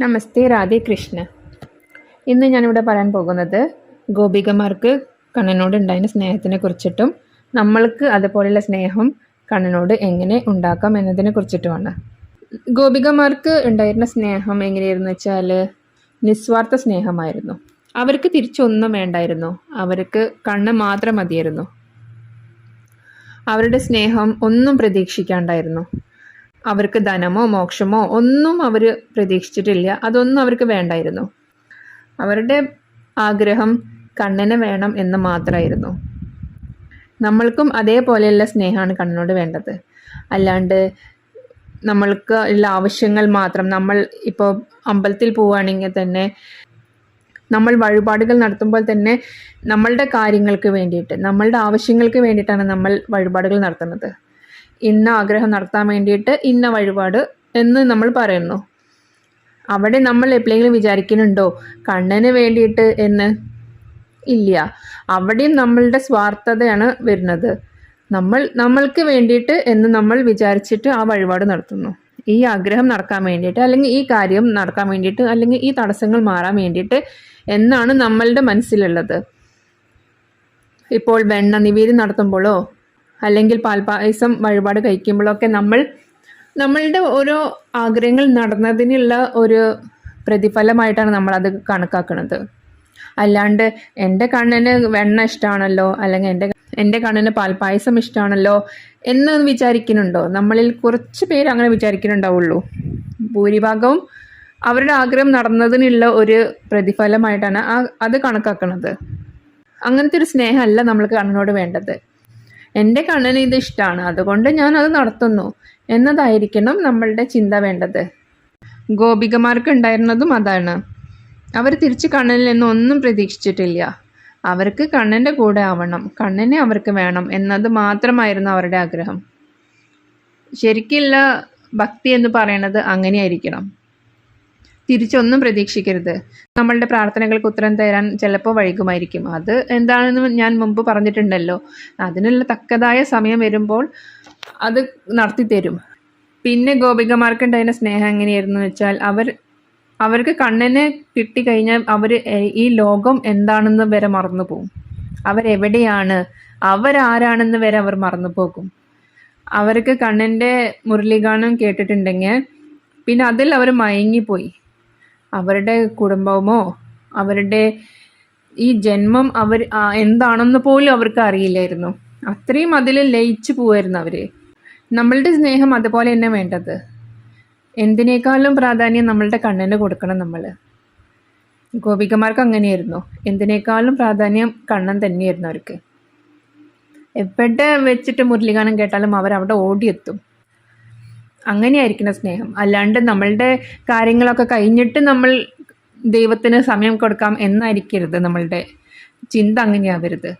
നമസ്തേ രാധേ കൃഷ്ണ. ഇന്ന് ഞാനിവിടെ പറയാൻ പോകുന്നത് ഗോപികമാർക്ക് കണ്ണനോട് ഉണ്ടായിരുന്ന സ്നേഹത്തിനെ കുറിച്ചിട്ടും നമ്മൾക്ക് അതുപോലെയുള്ള സ്നേഹം കണ്ണനോട് എങ്ങനെ ഉണ്ടാക്കാം എന്നതിനെ കുറിച്ചിട്ടുമാണ്. ഗോപികമാർക്ക് ഉണ്ടായിരുന്ന സ്നേഹം എങ്ങനെയായിരുന്നു വെച്ചാൽ നിസ്വാർത്ഥ സ്നേഹമായിരുന്നു. അവർക്ക് തിരിച്ചൊന്നും വേണ്ടായിരുന്നു. അവർക്ക് കണ്ണ് മാത്രം മതിയായിരുന്നു. അവരുടെ സ്നേഹം ഒന്നും പ്രതീക്ഷിക്കാണ്ടായിരുന്നു. അവർക്ക് ധനമോ മോക്ഷമോ ഒന്നും അവർ പ്രതീക്ഷിച്ചിട്ടില്ല. അതൊന്നും അവർക്ക് വേണ്ടായിരുന്നു. അവരുടെ ആഗ്രഹം കണ്ണനെ വേണം എന്ന് മാത്രമായിരുന്നു നമ്മൾക്കും അതേപോലെയുള്ള സ്നേഹമാണ് കണ്ണനോട് വേണ്ടത്. അല്ലാണ്ട് നമ്മൾക്ക് ഉള്ള ആവശ്യങ്ങൾ മാത്രം നമ്മൾ ഇപ്പോൾ അമ്പലത്തിൽ പോവുകയാണെങ്കിൽ തന്നെ നമ്മൾ വഴിപാടുകൾ നടത്തുമ്പോൾ തന്നെ നമ്മളുടെ കാര്യങ്ങൾക്ക് വേണ്ടിയിട്ട് നമ്മളുടെ ആവശ്യങ്ങൾക്ക് വേണ്ടിയിട്ടാണ് നമ്മൾ വഴിപാടുകൾ നടത്തുന്നത്. ഇന്ന ആഗ്രഹം നടത്താൻ വേണ്ടിയിട്ട് ഇന്ന വഴിപാട് എന്ന് നമ്മൾ പറയുന്നു. അവിടെ നമ്മൾ എപ്പോഴെങ്കിലും വിചാരിക്കുന്നുണ്ടോ കണ്ണന് വേണ്ടിയിട്ട് എന്ന്? ഇല്ല. അവിടെയും നമ്മളുടെ സ്വാർത്ഥതയാണ് വരുന്നത്. നമ്മൾ നമ്മൾക്ക് വേണ്ടിയിട്ട് എന്ന് നമ്മൾ വിചാരിച്ചിട്ട് ആ വഴിപാട് നടത്തുന്നു. ഈ ആഗ്രഹം നടക്കാൻ വേണ്ടിയിട്ട് അല്ലെങ്കിൽ ഈ കാര്യം നടക്കാൻ വേണ്ടിയിട്ട് അല്ലെങ്കിൽ ഈ തടസ്സങ്ങൾ മാറാൻ വേണ്ടിയിട്ട് എന്നാണ് നമ്മളുടെ മനസ്സിലുള്ളത്. ഇപ്പോൾ വെണ്ണ നിവേദി നടത്തുമ്പോഴോ അല്ലെങ്കിൽ പാൽപായസം വഴിപാട് കഴിക്കുമ്പോഴൊക്കെ നമ്മൾ നമ്മളുടെ ഓരോ ആഗ്രഹങ്ങൾ നടന്നതിനുള്ള ഒരു പ്രതിഫലമായിട്ടാണ് നമ്മളത് കണക്കാക്കുന്നത് അല്ലാണ്ട് എന്റെ കണ്ണിന് വെണ്ണ ഇഷ്ടമാണല്ലോ അല്ലെങ്കിൽ എന്റെ എന്റെ കണ്ണിന് പാൽപായസം ഇഷ്ടമാണല്ലോ എന്ന് വിചാരിക്കുന്നുണ്ടോ? നമ്മളിൽ കുറച്ച് പേര് അങ്ങനെ വിചാരിക്കുന്നുണ്ടാവുള്ളൂ. ഭൂരിഭാഗവും അവരുടെ ആഗ്രഹം നടന്നതിനുള്ള ഒരു പ്രതിഫലമായിട്ടാണ് ആ അത് കണക്കാക്കുന്നത് അങ്ങനത്തെ ഒരു സ്നേഹമല്ല നമ്മൾക്ക് കണ്ണിനോട് വേണ്ടത്. എന്റെ കണ്ണിന് ഇത് ഇഷ്ടമാണ് അതുകൊണ്ട് ഞാൻ അത് നടത്തുന്നു. എന്നതായിരിക്കണം നമ്മളുടെ ചിന്ത വേണ്ടത്. ഗോപികമാർക്ക് ഉണ്ടായിരുന്നതും അതാണ്. അവർ തിരിച്ച് കണ്ണനിൽ നിന്ന് ഒന്നും പ്രതീക്ഷിച്ചിട്ടില്ല. അവർക്ക് കണ്ണന്റെ കൂടെ ആവണം. കണ്ണനെ അവർക്ക് വേണം എന്നത് മാത്രമായിരുന്നു അവരുടെ ആഗ്രഹം. ശരിക്കുള്ള ഭക്തി എന്ന് പറയുന്നത് അങ്ങനെയായിരിക്കണം. തിരിച്ചൊന്നും പ്രതീക്ഷിക്കരുത്. നമ്മളുടെ പ്രാർത്ഥനകൾക്ക് ഉത്തരം തരാൻ ചിലപ്പോൾ വൈകുമായിരിക്കും. അത് എന്താണെന്ന് ഞാൻ മുമ്പ് പറഞ്ഞിട്ടുണ്ടല്ലോ. അതിനുള്ള തക്കതായ സമയം വരുമ്പോൾ അത് നടത്തി തരും. പിന്നെ ഗോപികമാർക്കുണ്ടായിരുന്ന സ്നേഹം എങ്ങനെയായിരുന്നു വെച്ചാൽ അവർ അവർക്ക് കണ്ണിന് കിട്ടിക്കഴിഞ്ഞാൽ അവർ ഈ ലോകം എന്താണെന്ന് വരെ മറന്നു പോകും അവരെവിടെയാണ്? അവരാരാണെന്ന് വരെ അവർ മറന്നു പോകും. അവർക്ക് കണ്ണന്റെ മുരളിഗാനം കേട്ടിട്ടുണ്ടെങ്കിൽ പിന്നെ അതിൽ അവർ മയങ്ങിപ്പോയി. അവരുടെ കുടുംബമോ അവരുടെ ഈ ജന്മം അവർ എന്താണെന്ന് പോലും അവർക്ക് അറിയില്ലായിരുന്നു. അത്രയും അതിൽ ലയിച്ചു പോവായിരുന്നു അവർ നമ്മളുടെ സ്നേഹം അതുപോലെ തന്നെ വേണ്ടത്. എന്തിനേക്കാളും പ്രാധാന്യം നമ്മളുടെ കണ്ണിന് കൊടുക്കണം നമ്മൾ ഗോപികമാർക്ക് അങ്ങനെയായിരുന്നു. എന്തിനേക്കാളും പ്രാധാന്യം കണ്ണൻ തന്നെയായിരുന്നു അവർക്ക്. എവിടെ വെച്ചിട്ട് മുരളിഗാനം കേട്ടാലും അവർ അവിടെ ഓടിയെത്തും. അങ്ങനെയായിരിക്കണം സ്നേഹം. അല്ലാണ്ട് നമ്മളുടെ കാര്യങ്ങളൊക്കെ കഴിഞ്ഞിട്ട് നമ്മൾ ദൈവത്തിന് സമയം കൊടുക്കാം എന്നായിരിക്കരുത് നമ്മളുടെ. ചിന്ത അങ്ങനെയാവരുത്.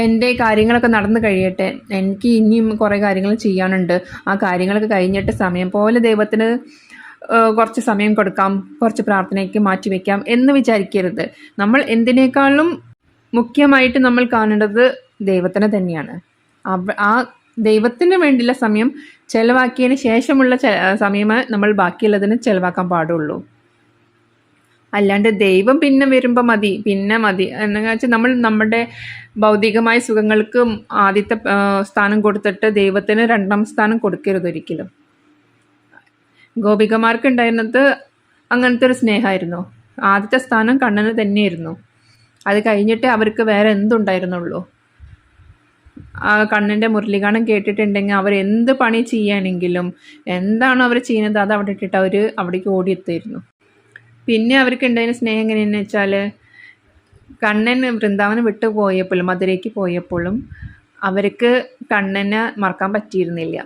എന്റെ കാര്യങ്ങളൊക്കെ നടന്നു കഴിയട്ടെ. എനിക്ക് ഇനിയും കുറേ കാര്യങ്ങൾ ചെയ്യാനുണ്ട്. ആ കാര്യങ്ങളൊക്കെ കഴിഞ്ഞിട്ട് സമയം പോലെ ദൈവത്തിന് കുറച്ച് സമയം കൊടുക്കാം കുറച്ച് പ്രാർത്ഥനയ്ക്ക് മാറ്റിവെക്കാം എന്ന് വിചാരിക്കരുത്. നമ്മൾ എന്തിനേക്കാളും മുഖ്യമായിട്ട് നമ്മൾ കാണേണ്ടത് ദൈവത്തിനെ തന്നെയാണ്. ആ ദൈവത്തിന് വേണ്ടിയുള്ള സമയം ചിലവാക്കിയതിന് ശേഷമുള്ള സമയമേ നമ്മൾ ബാക്കിയുള്ളതിന് ചിലവാക്കാൻ പാടുള്ളൂ. അല്ലാണ്ട് ദൈവം പിന്നെ വരുമ്പോൾ മതി പിന്നെ മതി. എന്നു വെച്ചാൽ നമ്മൾ നമ്മുടെ ഭൗതികമായ സുഖങ്ങൾക്ക് ആദ്യത്തെ സ്ഥാനം കൊടുത്തിട്ട് ദൈവത്തിന് രണ്ടാം സ്ഥാനം കൊടുക്കരുത് ഒരിക്കലും. ഗോപികമാർക്ക് ഉണ്ടായിരുന്നത് അങ്ങനത്തെ ഒരു സ്നേഹമായിരുന്നു ആദ്യത്തെ സ്ഥാനം കണ്ണന് തന്നെയായിരുന്നു. അത് കഴിഞ്ഞിട്ട് അവർക്ക് വേറെ എന്തുണ്ടായിരുന്നുള്ളൂ? ആ കണ്ണിന്റെ മുരളിഗാനം കേട്ടിട്ടുണ്ടെങ്കിൽ അവർ എന്ത് പണി ചെയ്യുകയാണെങ്കിലും എന്താണ് അവർ ചെയ്യുന്നത് അത് അവിടെ ഇട്ടിട്ട് അവർ അവിടേക്ക് ഓടിയെത്തായിരുന്നു. പിന്നെ അവർക്ക് ഉണ്ടായിരുന്ന സ്നേഹം എങ്ങനെയെന്ന് വെച്ചാൽ കണ്ണൻ വൃന്ദാവനം വിട്ടു പോയപ്പോഴും മധുരയ്ക്ക് പോയപ്പോഴും അവർക്ക് കണ്ണനെ മറക്കാൻ പറ്റിയിരുന്നില്ല.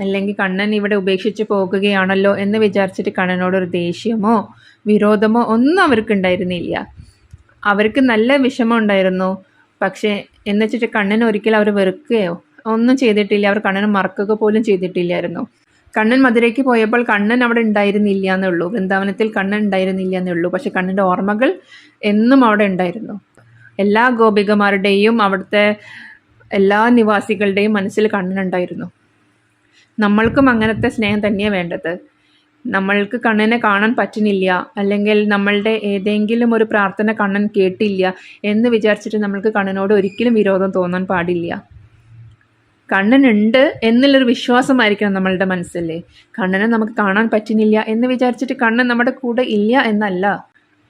അല്ലെങ്കിൽ കണ്ണൻ ഇവിടെ ഉപേക്ഷിച്ച് പോകുകയാണല്ലോ എന്ന് വിചാരിച്ചിട്ട് കണ്ണനോടൊരു ദേഷ്യമോ വിരോധമോ ഒന്നും അവർക്ക് ഉണ്ടായിരുന്നില്ല. അവർക്ക് നല്ല വിഷമം ഉണ്ടായിരുന്നു. പക്ഷേ എന്ന് വെച്ചിട്ട് കണ്ണൻ ഒരിക്കലും അവർ വെറുക്കുകയോ ഒന്നും ചെയ്തിട്ടില്ല. അവർ കണ്ണനെ മറക്കുക പോലും ചെയ്തിട്ടില്ലായിരുന്നു. കണ്ണൻ മധുരയ്ക്ക് പോയപ്പോൾ കണ്ണൻ അവിടെ ഉണ്ടായിരുന്നില്ല എന്നുള്ളൂ. വൃന്ദാവനത്തിൽ കണ്ണൻ ഉണ്ടായിരുന്നില്ല എന്നുള്ളൂ. പക്ഷെ കണ്ണന്റെ ഓർമ്മകൾ എന്നും അവിടെ ഉണ്ടായിരുന്നു. എല്ലാ ഗോപികമാരുടെയും അവിടുത്തെ എല്ലാ നിവാസികളുടെയും മനസ്സിൽ കണ്ണൻ ഉണ്ടായിരുന്നു. നമ്മൾക്കും അങ്ങനത്തെ സ്നേഹം തന്നെയാണ് വേണ്ടത്. നമ്മൾക്ക് കണ്ണനെ കാണാൻ പറ്റുന്നില്ല അല്ലെങ്കിൽ നമ്മളുടെ ഏതെങ്കിലും ഒരു പ്രാർത്ഥന കണ്ണൻ കേട്ടില്ല എന്ന് വിചാരിച്ചിട്ട് നമ്മൾക്ക് കണ്ണനോട് ഒരിക്കലും വിരോധം തോന്നാൻ പാടില്ല. കണ്ണനുണ്ട് എന്നുള്ളൊരു വിശ്വാസമായിരിക്കണം നമ്മളുടെ മനസ്സിലെ. കണ്ണനെ നമുക്ക് കാണാൻ പറ്റുന്നില്ല എന്ന് വിചാരിച്ചിട്ട് കണ്ണൻ നമ്മുടെ കൂടെ ഇല്ല എന്നല്ല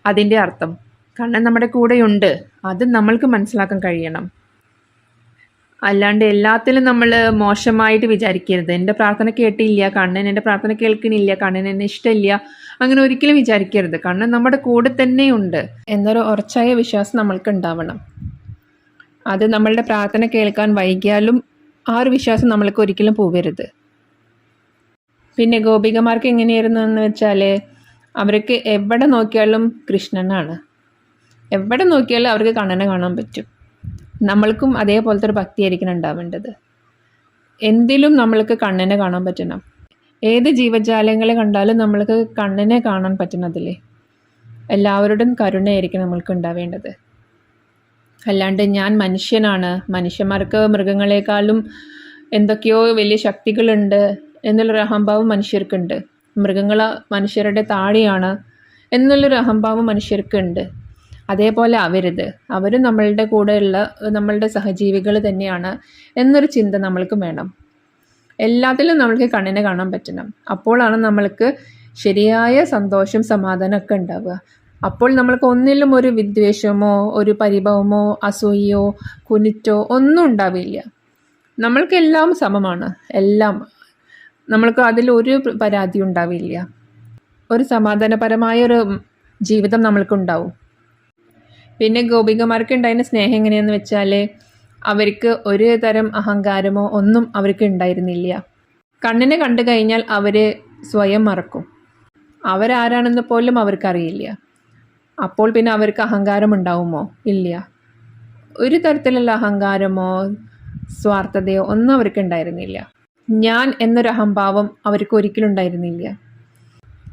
അതിന്റെ അർത്ഥം. കണ്ണൻ നമ്മുടെ കൂടെയുണ്ട് അത് നമ്മൾക്ക് മനസ്സിലാക്കാൻ കഴിയണം. അല്ലാണ്ട് എല്ലാത്തിലും നമ്മൾ മോശമായിട്ട് വിചാരിക്കരുത്. എന്റെ പ്രാർത്ഥന കേട്ടില്ല കണ്ണൻ എന്റെ പ്രാർത്ഥന കേൾക്കണില്ല കണ്ണൻ എന്നെ ഇഷ്ടമില്ല അങ്ങനെ ഒരിക്കലും വിചാരിക്കരുത്. കണ്ണൻ നമ്മുടെ കൂടെ തന്നെയുണ്ട്. എന്നൊരു ഉറച്ചായ വിശ്വാസം നമ്മൾക്ക് ഉണ്ടാവണം. അത് നമ്മളുടെ പ്രാർത്ഥന കേൾക്കാൻ വൈകിയാലും ആ ഒരു വിശ്വാസം നമ്മൾക്ക് ഒരിക്കലും പോവരുത്. പിന്നെ ഗോപികമാർക്ക് എങ്ങനെയായിരുന്നു എന്ന് വെച്ചാൽ അവർക്ക് എവിടെ നോക്കിയാലും കൃഷ്ണനാണ്. എവിടെ നോക്കിയാലും അവർക്ക് കണ്ണനെ കാണാൻ പറ്റും. നമ്മൾക്കും അതേപോലത്തെ ഒരു ഭക്തിയായിരിക്കണം ഉണ്ടാവേണ്ടത്. എന്തിലും നമ്മൾക്ക് കണ്ണിനെ കാണാൻ പറ്റണം. ഏത് ജീവജാലങ്ങളെ കണ്ടാലും നമ്മൾക്ക് കണ്ണിനെ കാണാൻ പറ്റണതില്ലേ? എല്ലാവരുടെയും കരുണയായിരിക്കും നമ്മൾക്ക് ഉണ്ടാവേണ്ടത്. അല്ലാണ്ട് ഞാൻ മനുഷ്യനാണ് മനുഷ്യന്മാർക്ക് മൃഗങ്ങളെക്കാളും എന്തൊക്കെയോ വലിയ ശക്തികളുണ്ട് എന്നുള്ളൊരു അഹംഭാവം മനുഷ്യർക്കുണ്ട്. മൃഗങ്ങൾ മനുഷ്യരുടെ താഴെയാണ് എന്നുള്ളൊരു അഹംഭാവം മനുഷ്യർക്കുണ്ട്. അതേപോലെ ആവരുത്. അവരും നമ്മളുടെ കൂടെയുള്ള നമ്മളുടെ സഹജീവികൾ തന്നെയാണ് എന്നൊരു ചിന്ത നമ്മൾക്ക് വേണം. എല്ലാത്തിലും നമ്മൾക്ക് കണ്ണിനെ കാണാൻ പറ്റണം. അപ്പോഴാണ് നമ്മൾക്ക് ശരിയായ സന്തോഷം സമാധാനമൊക്കെ ഉണ്ടാവുക. അപ്പോൾ നമ്മൾക്ക് ഒന്നിലും ഒരു വിദ്വേഷമോ ഒരു പരിഭവമോ അസൂയയോ കുനിറ്റോ ഒന്നും ഉണ്ടാവില്ല. നമ്മൾക്കെല്ലാം സമമാണ്. എല്ലാം. നമ്മൾക്ക് അതിൽ ഒരു പരാതി ഉണ്ടാവില്ല. ഒരു സമാധാനപരമായ ഒരു ജീവിതം നമ്മൾക്കുണ്ടാവും. പിന്നെ ഗോപികമാർക്ക് ഉണ്ടായിരുന്ന സ്നേഹം എങ്ങനെയാണെന്ന് വെച്ചാൽ അവർക്ക് ഒരു തരം അഹങ്കാരമോ ഒന്നും അവർക്ക് ഉണ്ടായിരുന്നില്ല. കണ്ണിനെ കണ്ടു കഴിഞ്ഞാൽ അവർ സ്വയം മറക്കും. അവരാരാണെന്ന് പോലും അവർക്കറിയില്ല. അപ്പോൾ പിന്നെ അവർക്ക് അഹങ്കാരം ഉണ്ടാവുമോ? ഇല്ല. ഒരു തരത്തിലുള്ള അഹങ്കാരമോ സ്വാർത്ഥതയോ ഒന്നും അവർക്ക് ഉണ്ടായിരുന്നില്ല. ഞാൻ എന്നൊരു അഹംഭാവം അവർക്ക് ഒരിക്കലും ഉണ്ടായിരുന്നില്ല.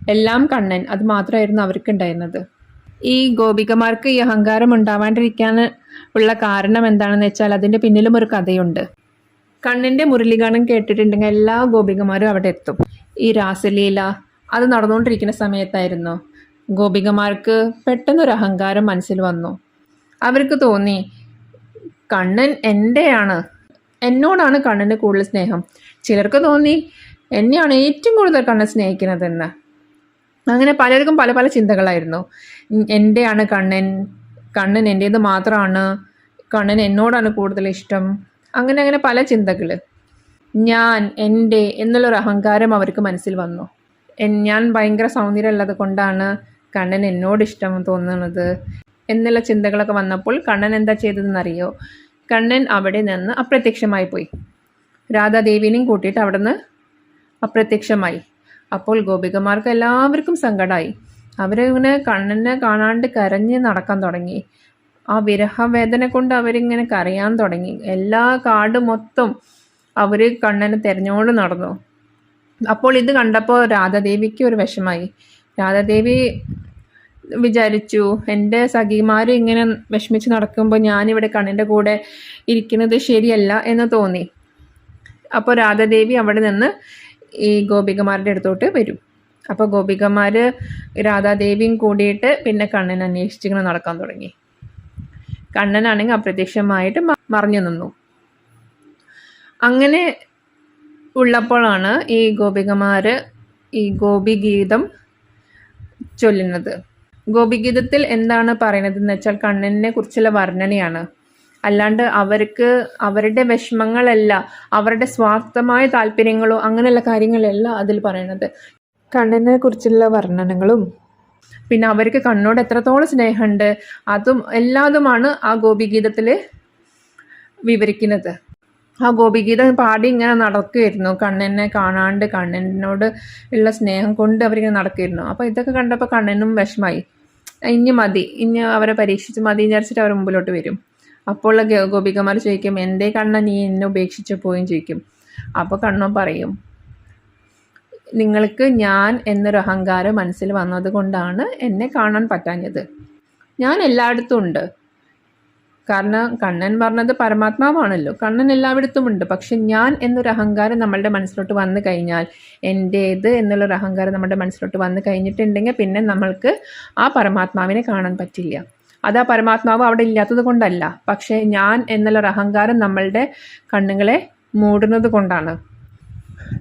എല്ലാം കണ്ണൻ അത് മാത്രമായിരുന്നു അവർക്കുണ്ടായിരുന്നത്. ഈ ഗോപികമാർക്ക് ഈ അഹങ്കാരം ഉണ്ടാവാണ്ടിരിക്കാൻ ഉള്ള കാരണം എന്താണെന്ന് വെച്ചാൽ അതിന്റെ പിന്നിലും ഒരു കഥയുണ്ട്. കണ്ണിന്റെ മുരളിഗാനം കേട്ടിട്ടുണ്ടെങ്കിൽ എല്ലാ ഗോപികമാരും അവിടെ എത്തും. ഈ രാസലീല അത് നടന്നുകൊണ്ടിരിക്കുന്ന സമയത്തായിരുന്നു. ഗോപികമാർക്ക് പെട്ടെന്നൊരു അഹങ്കാരം മനസ്സിൽ വന്നു. അവർക്ക് തോന്നി കണ്ണൻ എന്റെയാണ് എന്നോടാണ് കണ്ണന് കൂടുതൽ സ്നേഹം. ചിലർക്ക് തോന്നി എന്നെയാണ് ഏറ്റവും കൂടുതൽ കണ്ണൻ സ്നേഹിക്കുന്നതെന്ന്. അങ്ങനെ പലർക്കും പല പല ചിന്തകളായിരുന്നു. എന്റെയാണ് കണ്ണൻ കണ്ണൻ എന്റേത് മാത്രമാണ് കണ്ണൻ എന്നോടാണ് കൂടുതൽ ഇഷ്ടം. അങ്ങനെ അങ്ങനെ പല ചിന്തകൾ ഞാൻ എന്റെ എന്നുള്ളൊരു അഹങ്കാരം അവർക്ക് മനസ്സിൽ വന്നു. ഞാൻ ഭയങ്കര സൗന്ദര്യമുള്ളത് കൊണ്ടാണ് കണ്ണൻ എന്നോട് ഇഷ്ടം തോന്നുന്നത് എന്നുള്ള ചിന്തകളൊക്കെ വന്നപ്പോൾ കണ്ണൻ എന്താ ചെയ്തതെന്നറിയോ? കണ്ണൻ അവിടെ നിന്ന് അപ്രത്യക്ഷമായി പോയി. രാധാദേവിനെയും കൂട്ടിയിട്ട് അവിടെ നിന്ന് അപ്രത്യക്ഷമായി. അപ്പോൾ ഗോപികമാർക്ക് എല്ലാവർക്കും സങ്കടമായി അവരിങ്ങനെ കണ്ണനെ കാണാണ്ട് കരഞ്ഞ് നടക്കാൻ തുടങ്ങി. ആ വിരഹവേദന കൊണ്ട് അവരിങ്ങനെ കരയാൻ തുടങ്ങി. എല്ലാ കാട് മൊത്തം അവർ കണ്ണനെ തെരഞ്ഞോട് നടന്നു. അപ്പോൾ ഇത് കണ്ടപ്പോൾ രാധാദേവിക്ക് ഒരു വിഷമായി. രാധാദേവി വിചാരിച്ചു എന്റെ സഖിമാർ ഇങ്ങനെ വിഷമിച്ച് നടക്കുമ്പോൾ ഞാനിവിടെ കണ്ണിന്റെ കൂടെ ഇരിക്കുന്നത് ശരിയല്ല എന്ന് തോന്നി. അപ്പോൾ രാധാദേവി അവിടെ നിന്ന് ഈ ഗോപികമാരുടെ അടുത്തോട്ട് വരും. അപ്പോൾ ഗോപികമാർ രാധാദേവിയും കൂടിയിട്ട് പിന്നെ കണ്ണൻ അന്വേഷിച്ചിങ്ങനെ നടക്കാൻ തുടങ്ങി. കണ്ണനാണെങ്കിൽ അപ്രത്യക്ഷമായിട്ട് മറിഞ്ഞു നിന്നു. അങ്ങനെ ഉള്ളപ്പോഴാണ് ഈ ഗോപികമാർ ഈ ഗോപിഗീതം ചൊല്ലുന്നത്. ഗോപിഗീതത്തിൽ എന്താണ് പറയുന്നത് എന്ന് വെച്ചാൽ കണ്ണനെ കുറിച്ചുള്ള വർണനയാണ്. അല്ലാണ്ട് അവർക്ക് അവരുടെ വിഷമങ്ങളല്ല അവരുടെ സ്വാർത്ഥമായ താല്പര്യങ്ങളോ അങ്ങനെയുള്ള കാര്യങ്ങളല്ല അതിൽ പറയുന്നത് കണ്ണനെ കുറിച്ചുള്ള വർണനകളും പിന്നെ അവർക്ക് കണ്ണോട് എത്രത്തോളം സ്നേഹമുണ്ട് അതും എല്ലാതുമാണ് ആ ഗോപിഗീതത്തിൽ വിവരിക്കുന്നത്. ആ ഗോപിഗീതം പാടി ഇങ്ങനെ നടക്കുമായിരുന്നു കണ്ണനെ കാണാണ്ട് കണ്ണനോട് ഉള്ള സ്നേഹം കൊണ്ട് അവരിങ്ങനെ നടക്കുമായിരുന്നു അപ്പോൾ ഇതൊക്കെ കണ്ടപ്പോൾ കണ്ണനും വിഷമായി. ഇനി മതി ഇനി അവരെ പരീക്ഷിച്ച് മതി വിചാരിച്ചിട്ട് അവർ മുമ്പിലോട്ട് വരും. അപ്പോൾ ഗോപികമാർ ചോദിക്കും എന്റെ കണ്ണ നീ എന്നെ ഉപേക്ഷിച്ച് പോയും ചോദിക്കും. അപ്പോൾ കണ്ണൻ പറയും നിങ്ങൾക്ക് ഞാൻ എന്നൊരു അഹങ്കാരം മനസ്സിൽ വന്നത് കൊണ്ടാണ് എന്നെ കാണാൻ പറ്റാഞ്ഞത്. ഞാൻ എല്ലായിടത്തും ഉണ്ട്. കാരണം കണ്ണൻ പറഞ്ഞത് പരമാത്മാവാണല്ലോ. കണ്ണൻ എല്ലായിടത്തും ഉണ്ട്. പക്ഷെ ഞാൻ എന്നൊരു അഹങ്കാരം നമ്മളുടെ മനസ്സിലോട്ട് വന്നു കഴിഞ്ഞാൽ എന്റേത് എന്നുള്ളൊരു അഹങ്കാരം നമ്മുടെ മനസ്സിലോട്ട് വന്നു കഴിഞ്ഞിട്ടുണ്ടെങ്കിൽ പിന്നെ നമ്മൾക്ക് ആ പരമാത്മാവിനെ കാണാൻ പറ്റില്ല. അത് പരമാത്മാവ് അവിടെ ഇല്ലാത്തത് കൊണ്ടല്ല. പക്ഷേ ഞാൻ എന്നുള്ളൊരു അഹങ്കാരം നമ്മളുടെ കണ്ണുകളെ മൂടുന്നത് കൊണ്ടാണ്.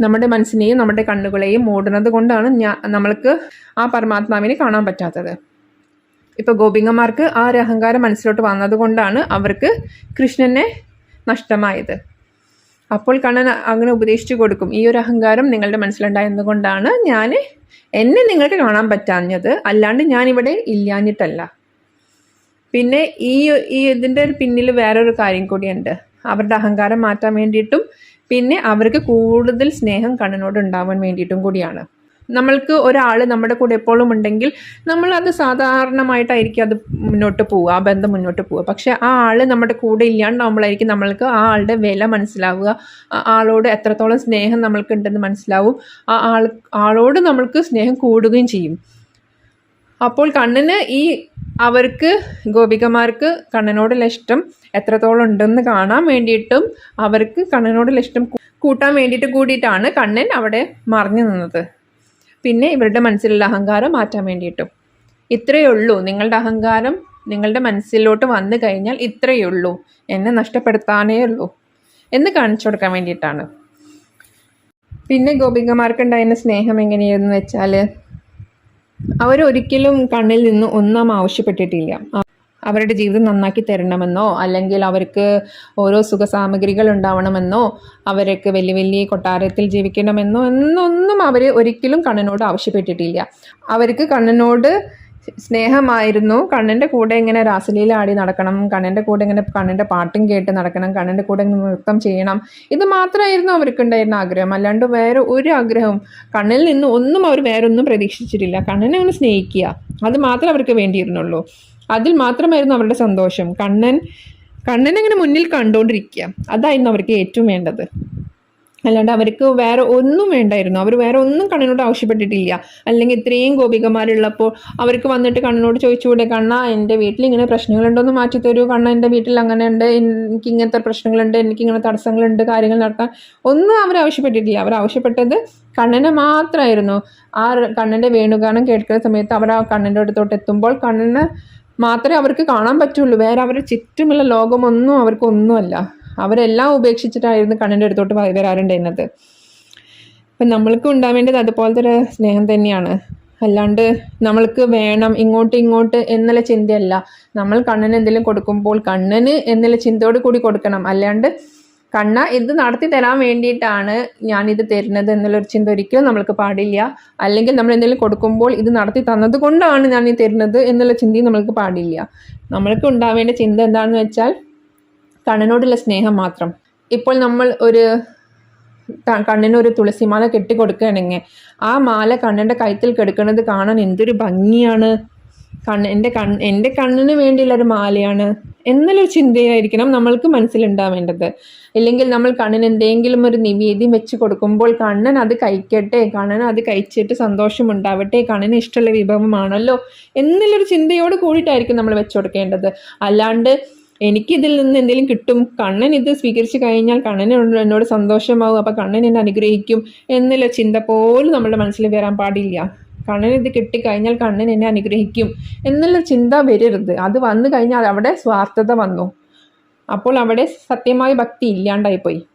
നമ്മുടെ മനസ്സിനെയും നമ്മുടെ കണ്ണുകളെയും മൂടുന്നത് കൊണ്ടാണ് ഞാൻ നമ്മൾക്ക് ആ പരമാത്മാവിനെ കാണാൻ പറ്റാത്തത്. ഇപ്പോൾ ഗോപികമാർക്ക് ആ ഒരു അഹങ്കാരം മനസ്സിലോട്ട് വന്നതുകൊണ്ടാണ് അവർക്ക് കൃഷ്ണനെ നഷ്ടമായത്. അപ്പോൾ കണ്ണൻ അങ്ങനെ ഉപദേശിച്ചു കൊടുക്കും ഈ ഒരു അഹങ്കാരം നിങ്ങളുടെ മനസ്സിലുണ്ടായതുകൊണ്ടാണ് ഞാൻ എന്നെ നിങ്ങൾക്ക് കാണാൻ പറ്റാഞ്ഞത്. അല്ലാണ്ട് ഞാനിവിടെ ഇല്ലാഞ്ഞിട്ടല്ല. പിന്നെ ഈ ഈ ഇതിന്റെ ഒരു പിന്നിൽ വേറൊരു കാര്യം കൂടിയുണ്ട്. അവരുടെ അഹങ്കാരം മാറ്റാൻ വേണ്ടിയിട്ടും പിന്നെ അവർക്ക് കൂടുതൽ സ്നേഹം കണ്ണിനോട് ഉണ്ടാവാൻ വേണ്ടിയിട്ടും കൂടിയാണ്. നമ്മൾക്ക് ഒരാൾ നമ്മുടെ കൂടെ എപ്പോഴും ഉണ്ടെങ്കിൽ നമ്മൾ അത് സാധാരണമായിട്ടായിരിക്കും അത് മുന്നോട്ട് പോവുക ആ ബന്ധം മുന്നോട്ട് പോവുക. പക്ഷെ ആ ആൾ നമ്മുടെ കൂടെ ഇല്ലാണ്ടാവുമ്പോഴായിരിക്കും നമ്മൾക്ക് ആ ആളുടെ വില മനസ്സിലാവുക. ആ ആളോട് എത്രത്തോളം സ്നേഹം നമ്മൾക്ക് ഉണ്ടെന്ന് മനസ്സിലാവും. ആ ആൾ ആളോട് നമ്മൾക്ക് സ്നേഹം കൂടുകയും ചെയ്യും. അപ്പോൾ കണ്ണിന് ഈ അവർക്ക് ഗോപികമാർക്ക് കണ്ണനോടുള്ള ഇഷ്ടം എത്രത്തോളം ഉണ്ടെന്ന് കാണാൻ വേണ്ടിയിട്ടും അവർക്ക് കണ്ണനോടുള്ള ഇഷ്ടം കൂട്ടാൻ വേണ്ടിയിട്ട് കൂടിയിട്ടാണ് കണ്ണൻ അവിടെ മറിഞ്ഞു നിന്നത്. പിന്നെ ഇവരുടെ മനസ്സിലുള്ള അഹങ്കാരം മാറ്റാൻ വേണ്ടിയിട്ടും. ഇത്രയേ ഉള്ളൂ. നിങ്ങളുടെ അഹങ്കാരം നിങ്ങളുടെ മനസ്സിലോട്ട് വന്നു കഴിഞ്ഞാൽ ഇത്രയേ ഉള്ളൂ. എന്നെ നഷ്ടപ്പെടുത്താനേ ഉള്ളൂ. എന്ന് കാണിച്ചു കൊടുക്കാൻ വേണ്ടിയിട്ടാണ്. പിന്നെ ഗോപികമാർക്കുണ്ടായിരുന്ന സ്നേഹം എങ്ങനെയായിരുന്നു വെച്ചാൽ അവരൊരിക്കലും കണ്ണിൽ നിന്ന് ഒന്നും ആവശ്യപ്പെട്ടിട്ടില്ല. അവരുടെ ജീവിതം നന്നാക്കി തരണമെന്നോ അല്ലെങ്കിൽ അവർക്ക് ഓരോ സുഖ സാമഗ്രികൾ ഉണ്ടാവണമെന്നോ അവർക്ക് വലിയ വലിയ കൊട്ടാരത്തിൽ ജീവിക്കണമെന്നോ എന്നൊന്നും അവർ ഒരിക്കലും കണ്ണനോട് ആവശ്യപ്പെട്ടിട്ടില്ല. അവർക്ക് കണ്ണനോട് സ്നേഹമായിരുന്നു. കണ്ണന്റെ കൂടെ ഇങ്ങനെ രാസലീല ആടി നടക്കണം. കണ്ണന്റെ കൂടെ ഇങ്ങനെ കണ്ണന്റെ പാട്ടും കേട്ട് നടക്കണം. കണ്ണന്റെ കൂടെ നൃത്തം ചെയ്യണം. ഇത് മാത്രമായിരുന്നു അവർക്കുണ്ടായിരുന്ന ആഗ്രഹം. അല്ലാണ്ട് വേറെ ഒരു ആഗ്രഹവും കണ്ണിൽ നിന്ന് ഒന്നും അവർ വേറെ ഒന്നും പ്രതീക്ഷിച്ചിട്ടില്ല. കണ്ണനെ ഒന്ന് സ്നേഹിക്കുക. അത് മാത്രമേ അവർക്ക് വേണ്ടിയിരുന്നുള്ളൂ. അതിൽ മാത്രമായിരുന്നു അവരുടെ സന്തോഷം. കണ്ണൻ കണ്ണനെ ഇങ്ങനെ മുന്നിൽ കണ്ടുകൊണ്ടിരിക്കുക. അതായിരുന്നു അവർക്ക് ഏറ്റവും വേണ്ടത്. അല്ലാണ്ട് അവർക്ക് വേറെ ഒന്നും വേണ്ടായിരുന്നു. അവർ വേറെ ഒന്നും കണ്ണനോട് ആവശ്യപ്പെട്ടിട്ടില്ല. അല്ലെങ്കിൽ ഇത്രയും ഗോപികമാരുള്ളപ്പോൾ അവർക്ക് വന്നിട്ട് കണ്ണനോട് ചോദിച്ചുകൂടെ കണ്ണ എന്റെ വീട്ടിൽ ഇങ്ങനെ പ്രശ്നങ്ങളുണ്ടോ എന്ന് മാറ്റി തരൂ. കണ്ണ എന്റെ വീട്ടിൽ അങ്ങനെ ഉണ്ട് എനിക്ക് ഇങ്ങനത്തെ പ്രശ്നങ്ങളുണ്ട്. എനിക്ക് ഇങ്ങനെ തടസ്സങ്ങളുണ്ട്. കാര്യങ്ങൾ നടത്താൻ ഒന്നും അവർ ആവശ്യപ്പെട്ടിട്ടില്ല. അവർ ആവശ്യപ്പെട്ടത് കണ്ണനെ മാത്രമായിരുന്നു. ആ കണ്ണന്റെ വേണുഗാനം കേൾക്കുന്ന സമയത്ത് അവർ ആ കണ്ണന്റെ അടുത്തോട്ട് എത്തുമ്പോൾ കണ്ണന് മാത്രമേ അവർക്ക് കാണാൻ പറ്റുള്ളൂ. വേറെ അവരുടെ ചുറ്റുമുള്ള ലോകമൊന്നും അവർക്കൊന്നുമല്ല. അവരെല്ലാം ഉപേക്ഷിച്ചിട്ടായിരുന്നു കണ്ണിന്റെ അടുത്തോട്ട് വരാറുണ്ടായിരുന്നത് അപ്പം നമ്മൾക്ക് ഉണ്ടാവേണ്ടത് അതുപോലത്തെ ഒരു സ്നേഹം തന്നെയാണ്. അല്ലാണ്ട് നമ്മൾക്ക് വേണം ഇങ്ങോട്ട് ഇങ്ങോട്ട് എന്നുള്ള ചിന്തയല്ല. നമ്മൾ കണ്ണന് എന്തെങ്കിലും കൊടുക്കുമ്പോൾ കണ്ണന് എന്നുള്ള ചിന്തയോട് കൂടി കൊടുക്കണം. അല്ലാണ്ട് കണ്ണ ഇത് നടത്തി തരാൻ വേണ്ടിയിട്ടാണ് ഞാനിത് തരുന്നത് എന്നുള്ളൊരു ചിന്ത ഒരിക്കലും നമ്മൾക്ക് പാടില്ല. അല്ലെങ്കിൽ നമ്മൾ എന്തെങ്കിലും കൊടുക്കുമ്പോൾ ഇത് നടത്തി തന്നത് കൊണ്ടാണ് ഞാൻ ഈ തരുന്നത് എന്നുള്ള ചിന്തയും നമ്മൾക്ക് പാടില്ല. നമ്മൾക്ക് ഉണ്ടാവേണ്ട ചിന്ത എന്താണെന്ന് വെച്ചാൽ കണ്ണനോടുള്ള സ്നേഹം മാത്രം. ഇപ്പോൾ നമ്മൾ ഒരു കണ്ണിന് ഒരു തുളസിമാല കെട്ടിക്കൊടുക്കുകയാണെങ്കിൽ ആ മാല കണ്ണന്റെ കഴുത്തിൽ കെടുക്കുന്നത് കാണാൻ എന്തൊരു ഭംഗിയാണ്. കണ്ണ് എന്റെ കണ്ണ് എന്റെ കണ്ണിന് വേണ്ടിയുള്ള ഒരു മാലയാണ് എന്നുള്ളൊരു ചിന്തയായിരിക്കണം നമ്മൾക്ക് മനസ്സിലുണ്ടാവേണ്ടത്. ഇല്ലെങ്കിൽ നമ്മൾ കണ്ണിന് എന്തെങ്കിലും ഒരു നിവേദ്യം വെച്ച് കൊടുക്കുമ്പോൾ കണ്ണൻ അത് കഴിക്കട്ടെ കണ്ണൻ അത് കഴിച്ചിട്ട് സന്തോഷം ഉണ്ടാവട്ടെ കണ്ണന് ഇഷ്ടമുള്ള വിഭവമാണല്ലോ എന്നുള്ളൊരു ചിന്തയോട് കൂടിയിട്ടായിരിക്കും നമ്മൾ വെച്ചു കൊടുക്കേണ്ടത്. അല്ലാണ്ട് എനിക്കിതിൽ നിന്ന് എന്തെങ്കിലും കിട്ടും. കണ്ണൻ ഇത് സ്വീകരിച്ചു കഴിഞ്ഞാൽ കണ്ണൻ എന്നോട് സന്തോഷമാവും. അപ്പോൾ കണ്ണൻ എന്നെ അനുഗ്രഹിക്കും എന്നുള്ള ചിന്ത പോലും നമ്മുടെ മനസ്സിൽ വരാൻ പാടില്ല. കണ്ണൻ ഇത് കിട്ടിക്കഴിഞ്ഞാൽ കണ്ണൻ എന്നെ അനുഗ്രഹിക്കും എന്നുള്ള ചിന്ത വരരുത്. അത് വന്നു കഴിഞ്ഞാൽ അവിടെ സ്വാർത്ഥത വന്നു. അപ്പോൾ അവിടെ സത്യമായ ഭക്തി ഇല്ലാണ്ടായിപ്പോയി.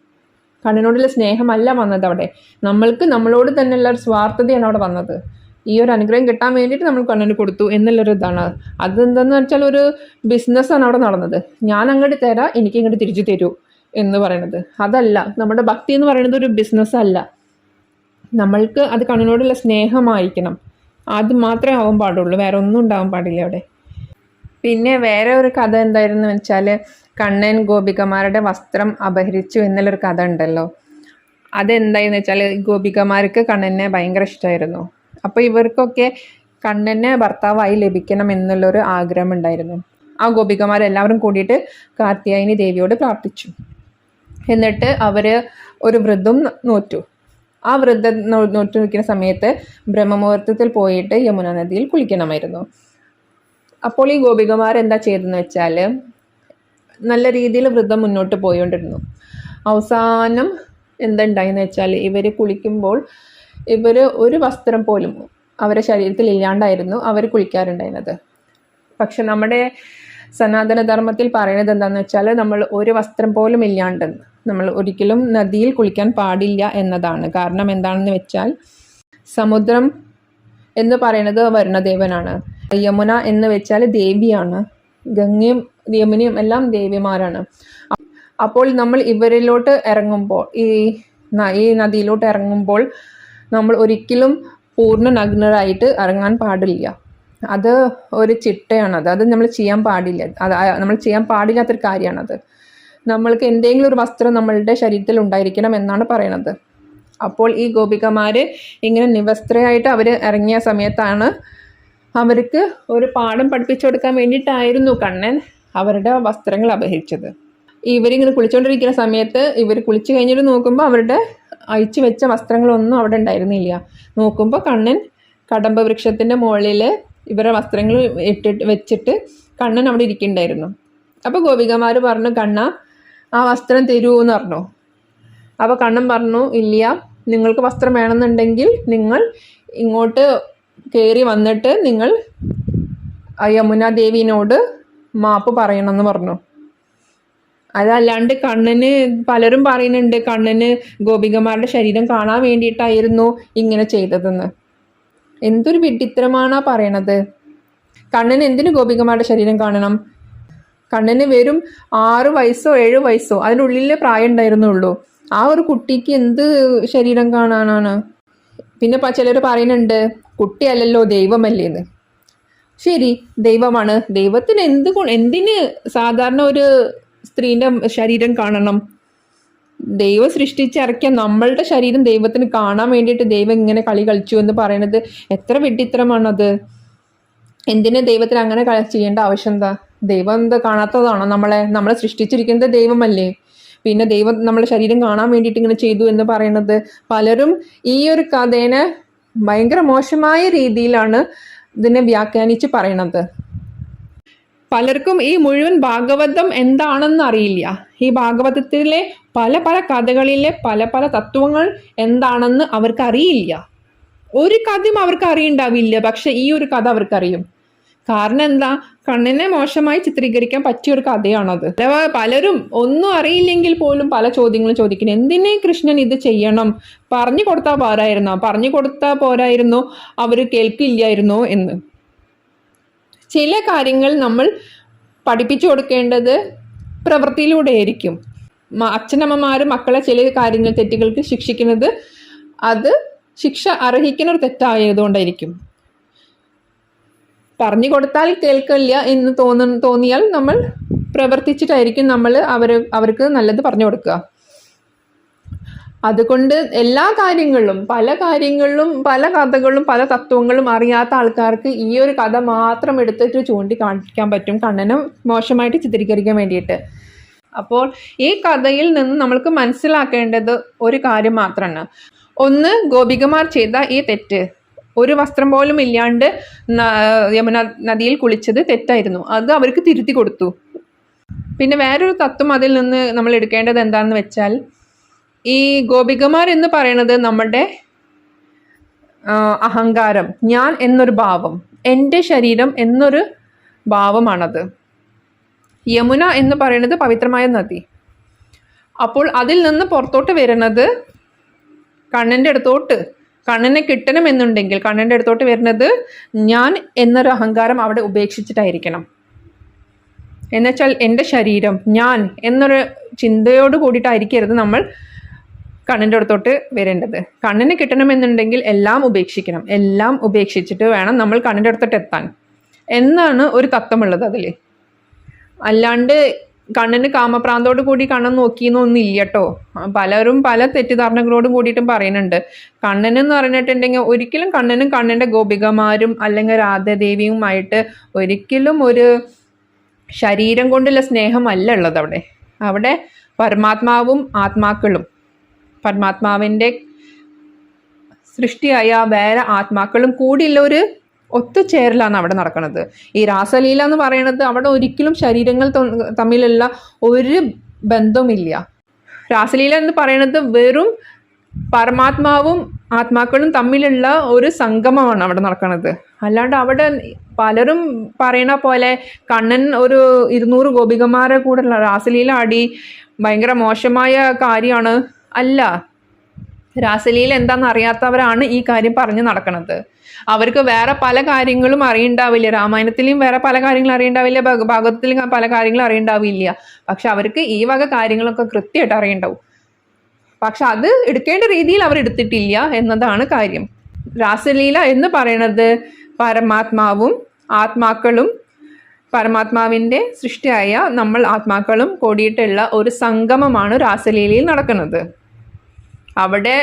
കണ്ണനോടുള്ള സ്നേഹമല്ല വന്നത് അവിടെ. നമ്മൾക്ക് നമ്മളോട് തന്നെയുള്ള ഒരു സ്വാർത്ഥതയാണ് അവിടെ വന്നത്. ഈ ഒരു അനുഗ്രഹം കിട്ടാൻ വേണ്ടിയിട്ട് നമ്മൾ കണ്ണന് കൊടുത്തു എന്നുള്ളൊരു ഇതാണ്. അതെന്താന്ന് വെച്ചാൽ ഒരു ബിസിനസ്സാണ് അവിടെ നടന്നത്. ഞാൻ അങ്ങോട്ട് തരാം എനിക്ക് ഇങ്ങോട്ട് തിരിച്ചു തരൂ എന്ന് പറയണത്. അതല്ല നമ്മുടെ ഭക്തി എന്ന് പറയുന്നത് ഒരു ബിസിനസ് അല്ല. നമ്മൾക്ക് അത് കണ്ണനോടുള്ള സ്നേഹമായിരിക്കണം. അത് മാത്രമേ ആവാൻ പാടുള്ളൂ. വേറെ ഒന്നും ഉണ്ടാവാൻ പാടില്ല അവിടെ. പിന്നെ വേറെ ഒരു കഥ എന്തായിരുന്നു വെച്ചാൽ കണ്ണൻ ഗോപികമാരുടെ വസ്ത്രം അപഹരിച്ചു എന്നുള്ളൊരു കഥ ഉണ്ടല്ലോ. അതെന്തായെന്ന് വെച്ചാൽ ഗോപികമാർക്ക് കണ്ണനെ ഭയങ്കര ഇഷ്ടമായിരുന്നു. അപ്പോൾ ഇവർക്കൊക്കെ കണ്ണനെ ഭർത്താവായി ലഭിക്കണം എന്നുള്ളൊരു ആഗ്രഹം ഉണ്ടായിരുന്നു ആ ഗോപികമാരെല്ലാവരും കൂടിയിട്ട് കാർത്തിയായനി ദേവിയോട് പ്രാർത്ഥിച്ചു. എന്നിട്ട് അവർ ഒരു വ്രതം നോറ്റു. ആ വ്രതം നോറ്റു നിൽക്കുന്ന സമയത്ത് ബ്രഹ്മമുഹൂർത്തത്തിൽ പോയിട്ട് യമുന നദിയിൽ കുളിക്കണമായിരുന്നു. അപ്പോൾ ഈ ഗോപികമാർ എന്താ ചെയ്തതെന്ന് വെച്ചാൽ നല്ല രീതിയിൽ വ്രതം മുന്നോട്ട് പോയിക്കൊണ്ടിരുന്നു അവസാനം എന്തുണ്ടായെന്ന് വെച്ചാൽ ഇവർ കുളിക്കുമ്പോൾ ഇവർ ഒരു വസ്ത്രം പോലും അവരുടെ ശരീരത്തിൽ ഇല്ലാണ്ടായിരുന്നു അവർ കുളിക്കാറുണ്ടായിരുന്നത്. പക്ഷെ നമ്മുടെ സനാതനധർമ്മത്തിൽ പറയുന്നത് എന്താണെന്ന് വെച്ചാൽ നമ്മൾ ഒരു വസ്ത്രം പോലും ഇല്ലാണ്ട് നമ്മൾ ഒരിക്കലും നദിയിൽ കുളിക്കാൻ പാടില്ല എന്നതാണ്. കാരണം എന്താണെന്ന് വെച്ചാൽ സമുദ്രം എന്ന് പറയുന്നത് വരുണദേവനാണ് യമുന എന്ന് വെച്ചാൽ ദേവിയാണ്. ഗംഗയും യമുനയും എല്ലാം ദേവിമാരാണ്. അപ്പോൾ നമ്മൾ ഇവരിലോട്ട് ഇറങ്ങുമ്പോൾ ഈ ഈ നദിയിലോട്ട് ഇറങ്ങുമ്പോൾ നമ്മൾ ഒരിക്കലും പൂർണ നഗ്നരായിട്ട് ഇറങ്ങാൻ പാടില്ല. അത് ഒരു ചിട്ടയാണ് അത് നമ്മൾ ചെയ്യാൻ പാടില്ല. അത് നമ്മൾ ചെയ്യാൻ പാടില്ലാത്തൊരു കാര്യമാണത്. നമ്മൾക്ക് എന്തെങ്കിലും ഒരു വസ്ത്രം നമ്മളുടെ ശരീരത്തിൽ ഉണ്ടായിരിക്കണം എന്നാണ് പറയണത്. അപ്പോൾ ഈ ഗോപികമാർ ഇങ്ങനെ നിവസ്ത്രയായിട്ട് അവർ ഇറങ്ങിയ സമയത്താണ് അവർക്ക് ഒരു പാഠം പഠിപ്പിച്ചു കൊടുക്കാൻ വേണ്ടിയിട്ടായിരുന്നു കണ്ണൻ അവരുടെ വസ്ത്രങ്ങൾ അപഹരിച്ചത്. ഇവരിങ്ങനെ കുളിച്ചുകൊണ്ടിരിക്കുന്ന സമയത്ത് ഇവർ കുളിച്ചു കഴിഞ്ഞിട്ട് നോക്കുമ്പോൾ അവരുടെ അയച്ചു വെച്ച വസ്ത്രങ്ങളൊന്നും അവിടെ ഉണ്ടായിരുന്നില്ല. നോക്കുമ്പോൾ കണ്ണൻ കടമ്പ വൃക്ഷത്തിന്റെ മുകളിൽ ഇവരുടെ വസ്ത്രങ്ങൾ ഇട്ടിട്ട് വെച്ചിട്ട് കണ്ണൻ അവിടെ ഇരിക്കുന്നുണ്ടായിരുന്നു അപ്പോൾ ഗോപികമാർ പറഞ്ഞു കണ്ണ ആ വസ്ത്രം തരൂ എന്ന് പറഞ്ഞു. അപ്പോൾ കണ്ണൻ പറഞ്ഞു ഇല്ല നിങ്ങൾക്ക് വസ്ത്രം വേണമെന്നുണ്ടെങ്കിൽ നിങ്ങൾ ഇങ്ങോട്ട് കയറി വന്നിട്ട് നിങ്ങൾ യമുനാദേവിനോട് യമുന ദേവിനോട് മാപ്പ് പറയണമെന്ന് പറഞ്ഞു. അതല്ലാണ്ട് കണ്ണന് പലരും പറയുന്നുണ്ട് കണ്ണന് ഗോപികമാരുടെ ശരീരം കാണാൻ വേണ്ടിയിട്ടായിരുന്നു ഇങ്ങനെ ചെയ്തതെന്ന്. എന്തൊരു വിഡിത്തരമാണാ പറയണത്. കണ്ണന് എന്തിനു ഗോപികമാരുടെ ശരീരം കാണണം? കണ്ണന് വെറും ആറ് വയസ്സോ ഏഴ് വയസ്സോ അതിനുള്ളിലെ പ്രായം ഉണ്ടായിരുന്നുള്ളൂ. ആ ഒരു കുട്ടിക്ക് എന്ത് ശരീരം കാണാനാണ്? പിന്നെ ചിലർ പറയുന്നുണ്ട് കുട്ടിയല്ലല്ലോ ദൈവമല്ലേ എന്ന് ശരി ദൈവമാണ്. ദൈവത്തിന് എന്ത് എന്തിന് സാധാരണ ഒരു സ്ത്രീന്റെ ശരീരം കാണണം. ദൈവം സൃഷ്ടിച്ചിറക്കിയ നമ്മളുടെ ശരീരം ദൈവത്തിന് കാണാൻ വേണ്ടിയിട്ട് ദൈവം ഇങ്ങനെ കളി കളിച്ചു എന്ന് പറയുന്നത് എത്ര വെട്ടിത്തരമാണത് എന്തിനാ ദൈവത്തിന് അങ്ങനെ ചെയ്യേണ്ട ആവശ്യം എന്താ? ദൈവം എന്താ കാണാത്തതാണോ നമ്മളെ? നമ്മളെ സൃഷ്ടിച്ചിരിക്കുന്നത് ദൈവമല്ലേ? പിന്നെ ദൈവം നമ്മളെ ശരീരം കാണാൻ വേണ്ടിയിട്ട് ഇങ്ങനെ ചെയ്തു എന്ന് പറയുന്നത് പലരും ഈ ഒരു കഥേനെ ഭയങ്കര മോശമായ രീതിയിലാണ് ഇതിനെ വ്യാഖ്യാനിച്ച് പറയണത്. പലർക്കും ഈ മുഴുവൻ ഭാഗവതം എന്താണെന്ന് അറിയില്ല. ഈ ഭാഗവതത്തിലെ പല പല കഥകളിലെ പല പല തത്വങ്ങൾ എന്താണെന്ന് അവർക്ക് അറിയില്ല ഒരു കഥയും അവർക്ക് അറിയണ്ടാവില്ല പക്ഷെ ഈ ഒരു കഥ അവർക്കറിയും. കാരണം എന്താ? കണ്ണിനെ മോശമായി ചിത്രീകരിക്കാൻ പറ്റിയ ഒരു കഥയാണത്. പലരും ഒന്നും അറിയില്ലെങ്കിൽ പോലും പല ചോദ്യങ്ങളും ചോദിക്കണം എന്തിനെ കൃഷ്ണൻ ഇത് ചെയ്യണം? പറഞ്ഞു കൊടുത്താൽ പോരായിരുന്നോ? പറഞ്ഞു കൊടുത്താൽ പോരായിരുന്നോ? അവർ കേൾക്കില്ലായിരുന്നോ എന്ന്. ചില കാര്യങ്ങൾ നമ്മൾ പഠിപ്പിച്ചു കൊടുക്കേണ്ടത് പ്രവൃത്തിയിലൂടെയായിരിക്കും. ആയിരിക്കും അച്ഛനമ്മമാർ മക്കളെ ചില കാര്യങ്ങൾ തെറ്റുകൾക്ക് ശിക്ഷിക്കുന്നത് അത് ശിക്ഷ അർഹിക്കുന്ന ഒരു തെറ്റായതുകൊണ്ടായിരിക്കും. പറഞ്ഞു കൊടുത്താൽ കേൾക്കില്ല എന്ന് തോന്നു തോന്നിയാൽ നമ്മൾ പ്രവർത്തിച്ചിട്ടായിരിക്കും നമ്മൾ അവർ അവർക്ക് നല്ലത് പറഞ്ഞു കൊടുക്കുക. അതുകൊണ്ട് എല്ലാ കാര്യങ്ങളിലും പല കാര്യങ്ങളിലും പല കഥകളും പല തത്വങ്ങളും അറിയാത്ത ആൾക്കാർക്ക് ഈ ഒരു കഥ മാത്രം എടുത്തിട്ട് ചൂണ്ടി കാണിക്കാൻ പറ്റും. കണ്ണനെ മോശമായിട്ട് ചിത്രീകരിക്കാൻ വേണ്ടിയിട്ട്. അപ്പോൾ ഈ കഥയിൽ നിന്ന് നമ്മൾക്ക് മനസ്സിലാക്കേണ്ടത് ഒരു കാര്യം മാത്രമാണ്. ഒന്ന് ഗോപികമാർ ചെയ്ത ഈ തെറ്റ്. ഒരു വസ്ത്രം പോലും ഇല്ലാണ്ട് യമുന നദിയിൽ കുളിച്ചത് തെറ്റായിരുന്നു. അത് അവർക്ക് തിരുത്തി കൊടുത്തു. പിന്നെ വേറൊരു തത്വം അതിൽ നിന്ന് നമ്മൾ എടുക്കേണ്ടത് എന്താണെന്ന് വെച്ചാൽ ഈ ഗോപികമാർ എന്ന് പറയുന്നത് നമ്മുടെ അഹങ്കാരം ഞാൻ എന്നൊരു ഭാവം എന്റെ ശരീരം എന്നൊരു ഭാവമാണത്. യമുന എന്ന് പറയുന്നത് പവിത്രമായ നദി. അപ്പോൾ അതിൽ നിന്ന് പുറത്തോട്ട് വരുന്നത് കണ്ണന്റെ അടുത്തോട്ട് കണ്ണനെ കിട്ടണമെന്നുണ്ടെങ്കിൽ കണ്ണന്റെ അടുത്തോട്ട് വരുന്നത് ഞാൻ എന്നൊരു അഹങ്കാരം അവിടെ ഉപേക്ഷിച്ചിട്ടായിരിക്കണം. എന്നുവെച്ചാൽ എന്റെ ശരീരം ഞാൻ എന്നൊരു ചിന്തയോട് കൂടിയിട്ടായിരിക്കരുത് നമ്മൾ കണ്ണിന്റെ അടുത്തോട്ട് വരേണ്ടത്. കണ്ണിന് കിട്ടണമെന്നുണ്ടെങ്കിൽ എല്ലാം ഉപേക്ഷിക്കണം. എല്ലാം ഉപേക്ഷിച്ചിട്ട് വേണം നമ്മൾ കണ്ണിന്റെ അടുത്തോട്ട് എത്താൻ. എന്നാണ് ഒരു തത്വമുള്ളത് അതിൽ അല്ലാണ്ട് കണ്ണിന് കാമപ്രാന്തോട് കൂടി കണ്ണ് നോക്കിയെന്നൊന്നും ഇല്ല കേട്ടോ പലരും പല തെറ്റിദ്ധാരണകളോടും കൂടിയിട്ടും പറയുന്നുണ്ട്. കണ്ണൻ എന്ന് പറഞ്ഞിട്ടുണ്ടെങ്കിൽ ഒരിക്കലും കണ്ണനും കണ്ണന്റെ ഗോപികമാരും അല്ലെങ്കിൽ രാധാദേവിയുമായിട്ട് ഒരിക്കലും ഒരു ശരീരം കൊണ്ടുള്ള സ്നേഹമല്ല ഉള്ളത് അവിടെ. അവിടെ പരമാത്മാവും ആത്മാക്കളും. പരമാത്മാവിന്റെ സൃഷ്ടിയായ വേറെ ആത്മാക്കളും കൂടിയുള്ള ഒരു ഒത്തുചേരലാണ് അവിടെ നടക്കുന്നത്. ഈ രാസലീല എന്ന് പറയുന്നത് അവിടെ ഒരിക്കലും ശരീരങ്ങൾ തമ്മിലുള്ള ഒരു ബന്ധവുമില്ല. രാസലീല എന്ന് പറയുന്നത് വെറും പരമാത്മാവും ആത്മാക്കളും തമ്മിലുള്ള ഒരു സംഗമമാണ് അവിടെ നടക്കുന്നത്. അല്ലാണ്ട് അവിടെ പലരും പറയണ പോലെ കണ്ണൻ ഒരു ഇരുന്നൂറ് ഗോപികമാരെ കൂടെ രാസലീല ആടി ഭയങ്കര മോശമായ കാര്യമാണ്. അല്ല രാസലീല എന്താണെന്ന് അറിയാത്തവരാണ് ഈ കാര്യം പറഞ്ഞു നടക്കുന്നത് അവർക്ക് വേറെ പല കാര്യങ്ങളും അറിയണ്ടാവില്ല. രാമായണത്തിലും വേറെ പല കാര്യങ്ങളും അറിയണ്ടാവില്ല. ഭഗ- ഭാഗവതത്തിലും പല കാര്യങ്ങളും അറിയണ്ടാവില്ല. പക്ഷെ അവർക്ക് ഈ വക കാര്യങ്ങളൊക്കെ കൃത്യമായിട്ട് അറിയണ്ടാവും. പക്ഷെ അത് എടുക്കേണ്ട രീതിയിൽ അവർ എടുത്തിട്ടില്ല എന്നതാണ് കാര്യം. രാസലീല എന്ന് പറയുന്നത് പരമാത്മാവും ആത്മാക്കളും പരമാത്മാവിന്റെ സൃഷ്ടിയായ നമ്മൾ ആത്മാക്കളും കൂടിയിട്ടുള്ള ഒരു സംഗമമാണ് രാസലീലയിൽ നടക്കുന്നത് അവിടെ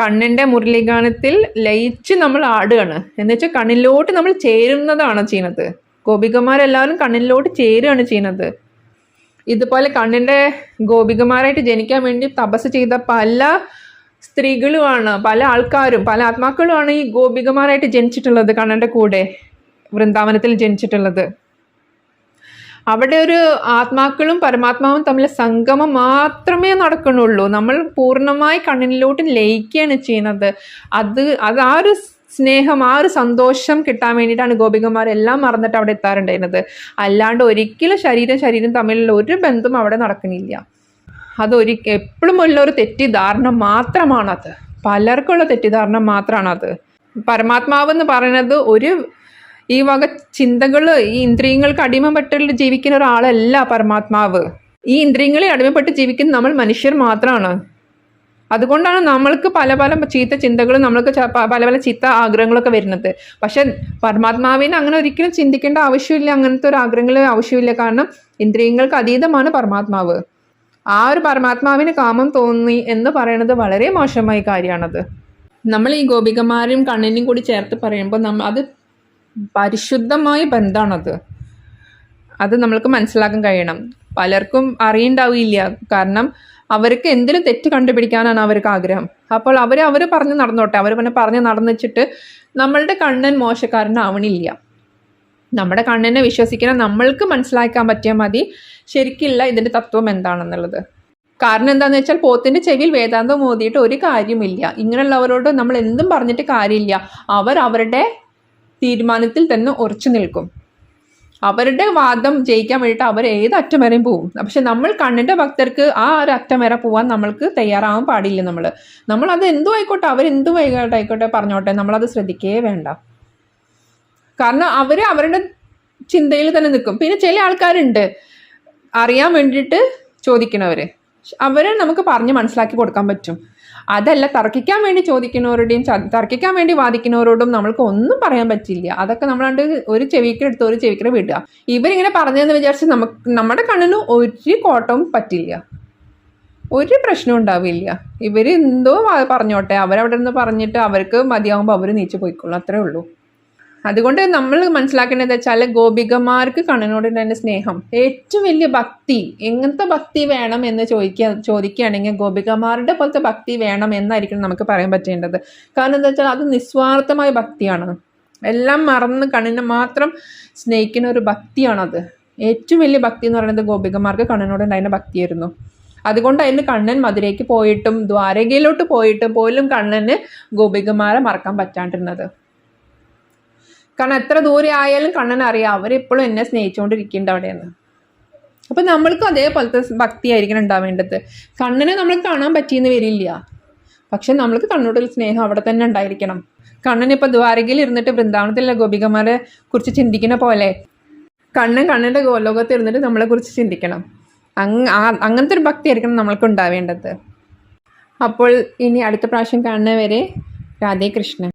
കണ്ണിന്റെ മുരളിഗാനത്തിൽ ലയിച്ച് നമ്മൾ ആടുകയാണ്. എന്നുവെച്ചാൽ കണ്ണിലോട്ട് നമ്മൾ ചേരുന്നതാണ് ചെയ്യുന്നത്. ഗോപികമാരെല്ലാവരും കണ്ണിലോട്ട് ചേരുകയാണ് ചെയ്യുന്നത്. ഇതുപോലെ കണ്ണിന്റെ ഗോപികമാരായിട്ട് ജനിക്കാൻ വേണ്ടി തപസ് ചെയ്ത പല സ്ത്രീകളുമാണ് പല ആൾക്കാരും പല ആത്മാക്കളുമാണ് ഈ ഗോപികമാരായിട്ട് ജനിച്ചിട്ടുള്ളത് കണ്ണന്റെ കൂടെ വൃന്ദാവനത്തിൽ ജനിച്ചിട്ടുള്ളത്. അവിടെ ഒരു ആത്മാക്കളും പരമാത്മാവും തമ്മിൽ സംഗമം മാത്രമേ നടക്കണുള്ളൂ നമ്മൾ പൂർണമായി കണ്ണിലോട്ട് ലയിക്കുകയാണ് ചെയ്യുന്നത്. അത് അത് ആ ഒരു സ്നേഹം ആ ഒരു സന്തോഷം കിട്ടാൻ വേണ്ടിയിട്ടാണ് ഗോപികമാരെല്ലാം മറന്നിട്ട് അവിടെ എത്താറുണ്ടായിരുന്നത്. അല്ലാണ്ട് ഒരിക്കലും ശരീരം ശരീരം തമ്മിലുള്ള ഒരു ബന്ധം അവിടെ നടക്കുന്നില്ല. അതൊരി എപ്പോഴും ഉള്ള ഒരു തെറ്റിദ്ധാരണ മാത്രമാണത്. പലർക്കുള്ള തെറ്റിദ്ധാരണ മാത്രമാണത്. പരമാത്മാവ് എന്ന് പറയുന്നത് ഒരു ഈ വക ചിന്തകൾ ഈ ഇന്ദ്രിയങ്ങൾക്ക് അടിമപ്പെട്ട് ജീവിക്കുന്ന ഒരാളല്ല പരമാത്മാവ്. ഈ ഇന്ദ്രിയങ്ങളെ അടിമപ്പെട്ട് ജീവിക്കുന്ന നമ്മൾ മനുഷ്യർ മാത്രമാണ് അതുകൊണ്ടാണ് നമ്മൾക്ക് പല പല ചീത്ത ചിന്തകളും നമ്മൾക്ക് പല പല ചീത്ത ആഗ്രഹങ്ങളൊക്കെ വരുന്നത്. പക്ഷെ പരമാത്മാവിനെ അങ്ങനെ ഒരിക്കലും ചിന്തിക്കേണ്ട ആവശ്യമില്ല അങ്ങനത്തെ ഒരു ആഗ്രഹങ്ങൾ ആവശ്യമില്ല. കാരണം ഇന്ദ്രിയങ്ങൾക്ക് അതീതമാണ് പരമാത്മാവ്. ആ ഒരു പരമാത്മാവിന് കാമം തോന്നി എന്ന് പറയുന്നത് വളരെ മോശമായ കാര്യമാണത് നമ്മൾ ഈ ഗോപികമാരും കണ്ണനും കൂടി ചേർത്ത് പറയുമ്പോൾ നമ്മൾ അത് പരിശുദ്ധമായ ബന്ധമാണത് അത് നമ്മൾക്ക് മനസ്സിലാക്കാൻ കഴിയണം. പലർക്കും അറിയണ്ടാവില്ല കാരണം അവർക്ക് എന്തിനും തെറ്റ് കണ്ടുപിടിക്കാനാണ് അവർക്ക് ആഗ്രഹം. അപ്പോൾ അവർ അവർ പറഞ്ഞ് നടന്നോട്ടെ. അവർ പിന്നെ പറഞ്ഞ് നടന്നിച്ചിട്ട് നമ്മളുടെ കണ്ണൻ മോശക്കാരനാവണില്ല. നമ്മുടെ കണ്ണനെ വിശ്വസിക്കണം. നമ്മൾക്ക് മനസ്സിലാക്കാൻ പറ്റിയാൽ മതി. ശരിക്കില്ല ഇതിന്റെ തത്വം എന്താണെന്നുള്ളത്. കാരണം എന്താണെന്ന് വെച്ചാൽ പോത്തിന്റെ ചെവിയിൽ വേദാന്തം ഓതിയിട്ട് ഒരു കാര്യമില്ല. ഇങ്ങനെയുള്ളവരോട് നമ്മൾ എന്തും പറഞ്ഞിട്ട് കാര്യമില്ല. അവർ അവരുടെ തീരുമാനത്തിൽ തന്നെ ഉറച്ചു നിൽക്കും. അവരുടെ വാദം ജയിക്കാൻ വേണ്ടിയിട്ട് അവർ ഏത് അറ്റം വരെയും പോവും പക്ഷെ നമ്മൾ കണ്ണിന്റെ ഭക്തർക്ക് ആ ഒരു അറ്റം വരെ പോവാൻ നമ്മൾക്ക് തയ്യാറാവാൻ പാടില്ല നമ്മൾ നമ്മൾ അത് എന്തോ ആയിക്കോട്ടെ അവരെന്തു ആയിക്കോട്ടെ ആയിക്കോട്ടെ പറഞ്ഞോട്ടെ നമ്മളത് ശ്രദ്ധിക്കേ വേണ്ട. കാരണം അവർ അവരുടെ ചിന്തയിൽ തന്നെ നിൽക്കും. പിന്നെ ചില ആൾക്കാരുണ്ട് അറിയാൻ വേണ്ടിയിട്ട് ചോദിക്കണവർ അവരെ നമുക്ക് പറഞ്ഞ് മനസ്സിലാക്കി കൊടുക്കാൻ പറ്റും. അതല്ല തർക്കിക്കാൻ വേണ്ടി ചോദിക്കുന്നവരുടെയും തർക്കിക്കാൻ വേണ്ടി വാദിക്കുന്നവരോടും നമ്മൾക്ക് ഒന്നും പറയാൻ പറ്റില്ല. അതൊക്കെ നമ്മളാണ്ട് ഒരു ചെവിക്കെടുത്ത് ഒരു ചെവിക്കര വിടുക. ഇവരിങ്ങനെ പറഞ്ഞതെന്ന് വിചാരിച്ച് നമുക്ക് നമ്മുടെ കണ്ണിന് ഒരു കോട്ടവും പറ്റില്ല. ഒരു പ്രശ്നവും ഉണ്ടാവില്ല. ഇവർ എന്തോ പറഞ്ഞോട്ടെ. അവരവിടെ നിന്ന് പറഞ്ഞിട്ട് അവർക്ക് മതിയാകുമ്പോൾ അവർ നീച്ചു പോയിക്കോളും. അത്രേ ഉള്ളൂ. അതുകൊണ്ട് നമ്മൾ മനസ്സിലാക്കേണ്ടത് വെച്ചാൽ ഗോപികമാർക്ക് കണ്ണനോടുള്ള സ്നേഹം. ഏറ്റവും വലിയ ഭക്തി എങ്ങനത്തെ ഭക്തി വേണം എന്ന് ചോദിക്കുക ചോദിക്കുകയാണെങ്കിൽ ഗോപികമാരുടെ പോലത്തെ ഭക്തി വേണം എന്നായിരിക്കണം നമുക്ക് പറയാൻ പറ്റേണ്ടത്. കാരണം എന്താ വെച്ചാൽ അത് നിസ്വാർത്ഥമായ ഭക്തിയാണ്. എല്ലാം മറന്ന് കണ്ണിനെ മാത്രം സ്നേഹിക്കുന്ന ഒരു ഭക്തിയാണത്. ഏറ്റവും വലിയ ഭക്തി എന്ന് പറയുന്നത് ഗോപികമാർക്ക് കണ്ണനോടുണ്ടായിരുന്ന ഭക്തിയായിരുന്നു. അതുകൊണ്ടായിരുന്നു കണ്ണൻ മധുരയ്ക്ക് പോയിട്ടും ദ്വാരകയിലോട്ട് പോയിട്ടും പോലും കണ്ണന് ഗോപികമാരെ മറക്കാൻ പറ്റാണ്ടിരുന്നത്. കാരണം എത്ര ദൂരെ ആയാലും കണ്ണൻ അറിയാം. അവരെപ്പോഴും എന്നെ സ്നേഹിച്ചുകൊണ്ടിരിക്കുന്നുണ്ട് അവിടെയെന്ന്. അപ്പം നമ്മൾക്കും അതേപോലത്തെ ഭക്തി ആയിരിക്കണം ഉണ്ടാവേണ്ടത് കണ്ണനെ നമ്മൾ കാണാൻ പറ്റിയെന്ന് വരില്ല. പക്ഷെ നമ്മൾക്ക് കണ്ണോടുള്ള സ്നേഹം അവിടെ തന്നെ ഉണ്ടായിരിക്കണം. കണ്ണൻ ഇപ്പോൾ ദ്വാരകയിൽ ഇരുന്നിട്ട് വൃന്ദാവനത്തിലെ ഗോപികമാരെ കുറിച്ച് ചിന്തിക്കുന്ന പോലെ കണ്ണൻ കണ്ണന്റെ ഗോലോകത്ത് ഇരുന്നിട്ട് നമ്മളെ കുറിച്ച് ചിന്തിക്കണം. അങ് അങ്ങനത്തെ ഒരു ഭക്തി ആയിരിക്കണം നമ്മൾക്ക് ഉണ്ടാവേണ്ടത്. അപ്പോൾ ഇനി അടുത്ത പ്രാവശ്യം കാണുന്നവരെ രാധേ കൃഷ്ണൻ